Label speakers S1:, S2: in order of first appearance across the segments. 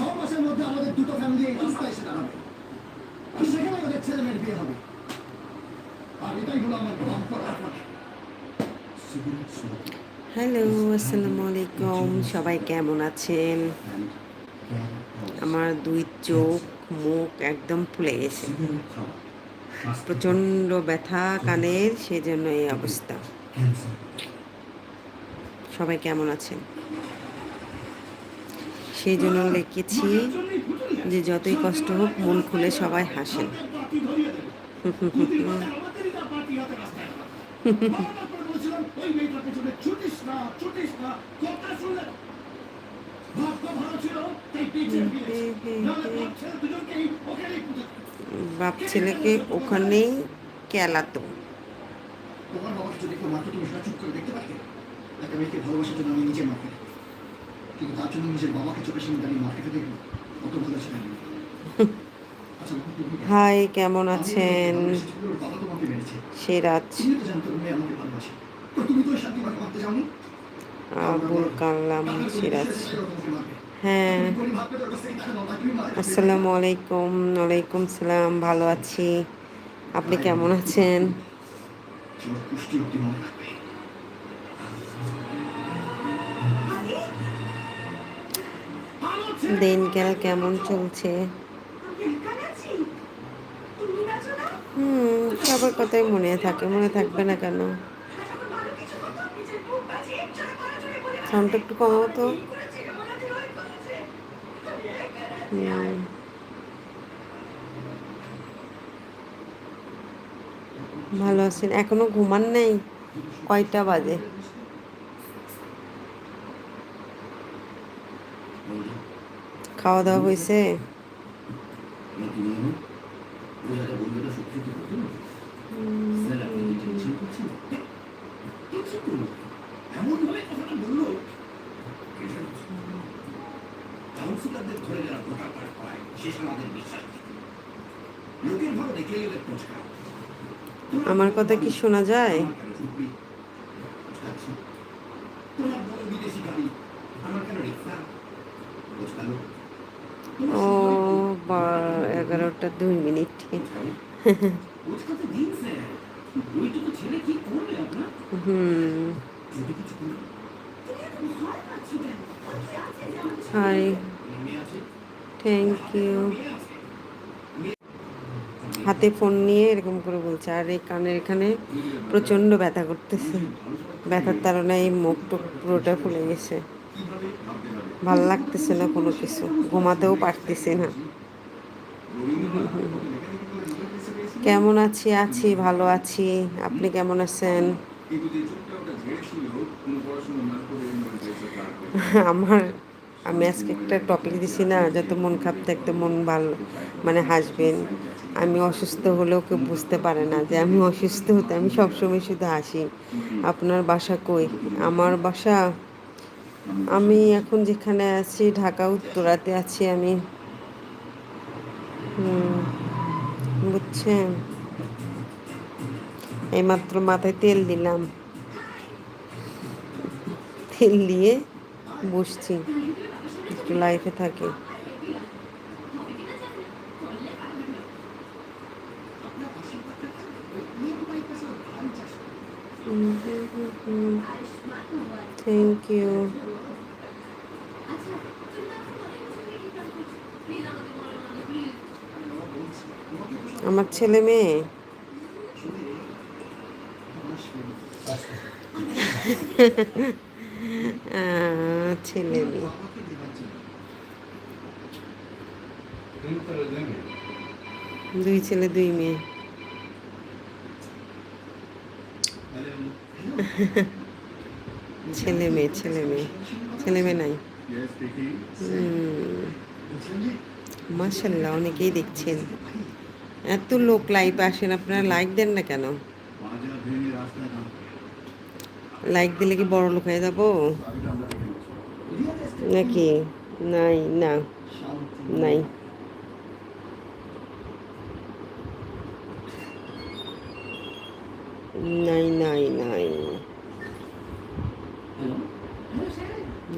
S1: ছ মাসের মধ্যে আমাদের দুটো ফ্যামিলি এই রাস্তায় এসে দাঁড়াবে। আর সেখানে আমাদের ছেলে মেয়ের বিয়ে হবে। আর এটাই হলো আমার
S2: হ্যালো, আসসালামু আলাইকুম। সবাই কেমন আছেন? আমার দুই চোখ, মুখ একদম ফুলে গেছে। প্রচণ্ড ব্যথা কানের, সেজন্য এই অবস্থা। সবাই কেমন আছেন? সেই জন্য লিখেছি যে যতই কষ্ট হোক, মন খুলে সবাই হাসেন। বাপ ছেলেকে ওখানেই কেলাতো।
S1: তোমার যদি তুমি সেটা চুপ করে দেখতে পারতে একটা মেয়েকে ভালোবাসার জন্য আমি নিজে কিন্তু তার জন্য নিজের বাবাকে চোখের সামনে দাঁড়িয়ে মার্কেটে দেখব কত ভালো ছিল আমি। আচ্ছা,
S2: হাই কেমন আছেন। সিরাজ? আবুল কালাম সিরাজ। হ্যাঁ। আসসালামু আলাইকুম ওয়ালাইকুম সালাম ভালো আছি আপনি কেমন আছেন দিনকাল কেমন চলছে? হুম, সবার কথাই মনে থাকে, মনে থাকবে না কেন? সাউন্ডটা একটু কমাও তো। ভালো আছেন? এখনও ঘুমান নেই? কয়টা বাজে? খাওয়া দাওয়া হয়েছে। আমার কথা কি শোনা যায়
S1: আমার কেন রিক্সা?
S2: ও এগারোটা দুই মিনিট। হুম। হাই। Thank you. হাতে ফোন নিয়ে এরকম করে বলছে, আর এই কানের এখানে প্রচণ্ড ব্যথা করতেছে। ব্যথার কারণে এই মুখ টুক পুরোটা ফুলে গেছে। ভালো লাগতেছে না কোনো কিছু। ঘুমাতেও পারতেছি না। কেমন আছি? আছি, ভালো আছি। আপনি কেমন আছেন? আমার, আমি আজকে একটা টপিক দিছি না, যত মন খারাপ থাকতে মন ভালো মানে হাসবেন। আমি অসুস্থ হলেও কেউ বুঝতে পারে না যে আমি অসুস্থ হতে আমি সবসময় শুধু হাসি। আপনার বাসা কই? আমার বাসা আমি এখন যেখানে আছি, ঢাকা, উত্তরাতে আছি আমি। বুঝছেন? এইমাত্র মাথায় তেল দিলাম। তেল দিয়ে বসছি। একটু লাইফে থাকি। থ্যাংক ইউ আমার ছেলে মেয়ে? ছেলে মেয়ে। দুই ছেলে দুই মেয়ে। ছেলে মেয়ে ছেলে মেয়ে। ছেলে মেয়ে নাই। মাসাল্লাহ অনেকেই দেখছেন। এত লোক লাইভ আসেন, আপনারা লাইক দেন না কেন? লাইক দিলে কি বড় লোক হয়ে যাব? নাকি? নাই, না। নাই। নাই নাই নাই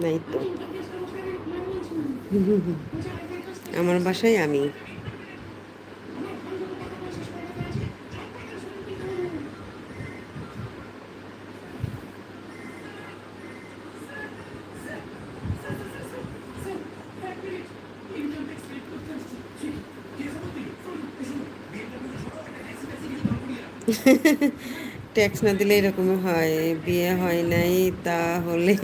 S2: নাই তো আমার বাসায় আমি। ট্যাক্স না দিলে এরকম হয়, বিয়ে হয় নাই তাহলে।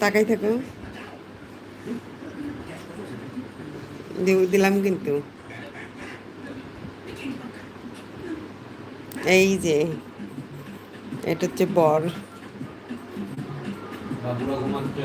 S2: তাকাই থাকো। দিলাম কিন্তু। এই যে, এটা হচ্ছে বর।
S3: বাবুরা ঘুমাচ্ছে।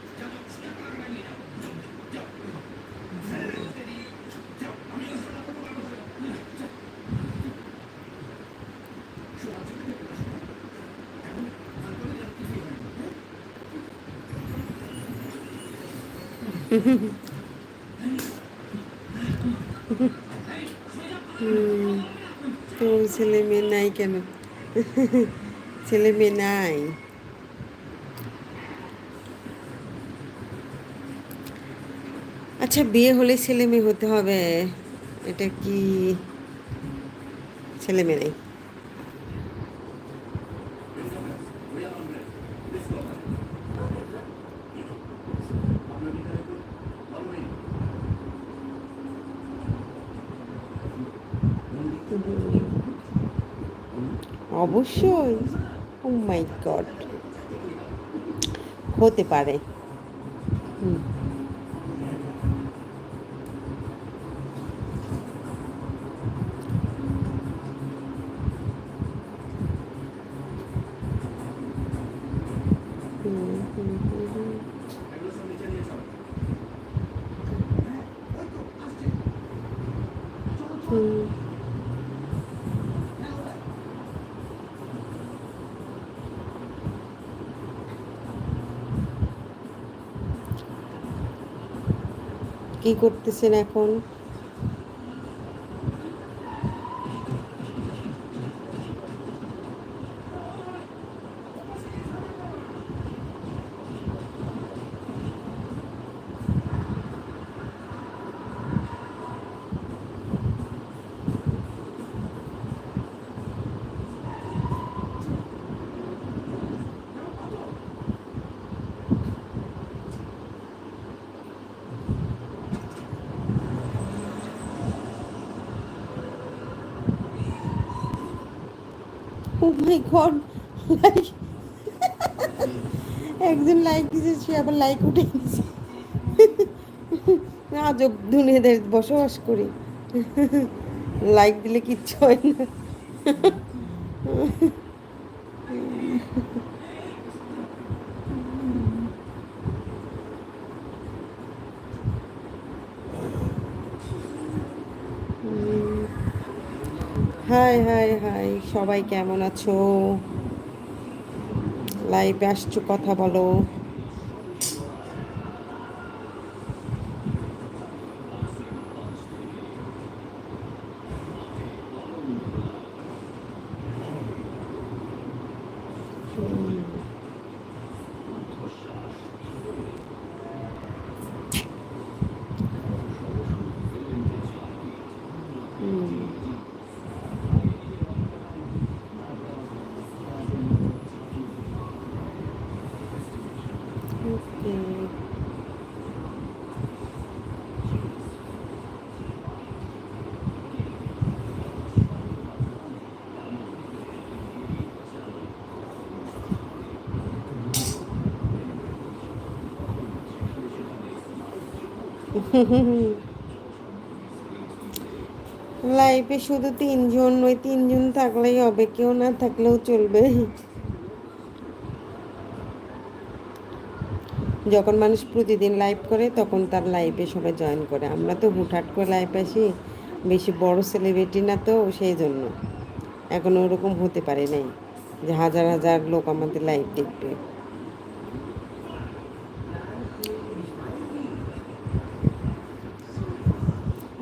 S2: তো ছেলে মেয়ে নাই কেন? ছেলে মেয়ে নাই। আচ্ছা বিয়ে হলে ছেলে মেয়ে হতে হবে। এটা কি? ছেলে মেয়ে নেই। অবশ্যই। ও মাই গড হতে পারে। হুম। হুম, করতেছেন এখন ও মাই গড লাইক একজন লাইক দিয়েছে সে আবার লাইক উঠে গেছে। আজব দুনিয়াদের বসবাস করি। লাইক দিলে কিচ্ছু হয় না। হাই হাই হাই সবাই কেমন আছো? লাইভে আসছো কথা বলো। লাইফে শুধু তিনজন ওই তিনজন থাকলেই হবে কেউ না থাকলেও চলবে। যখন মানুষ প্রতিদিন লাইভ করে, তখন তার লাইভে সবাই জয়েন করে। আমরা তো হুটহাট করে লাইভ আসি, বেশি বড় সেলিব্রিটি না তো সেই জন্য। এখন ওরকম হতে পারে নাই যে হাজার হাজার লোক আমাদের লাইভ দেখবে।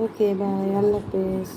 S2: ওকে বাই আল্লাহ হাফেজ।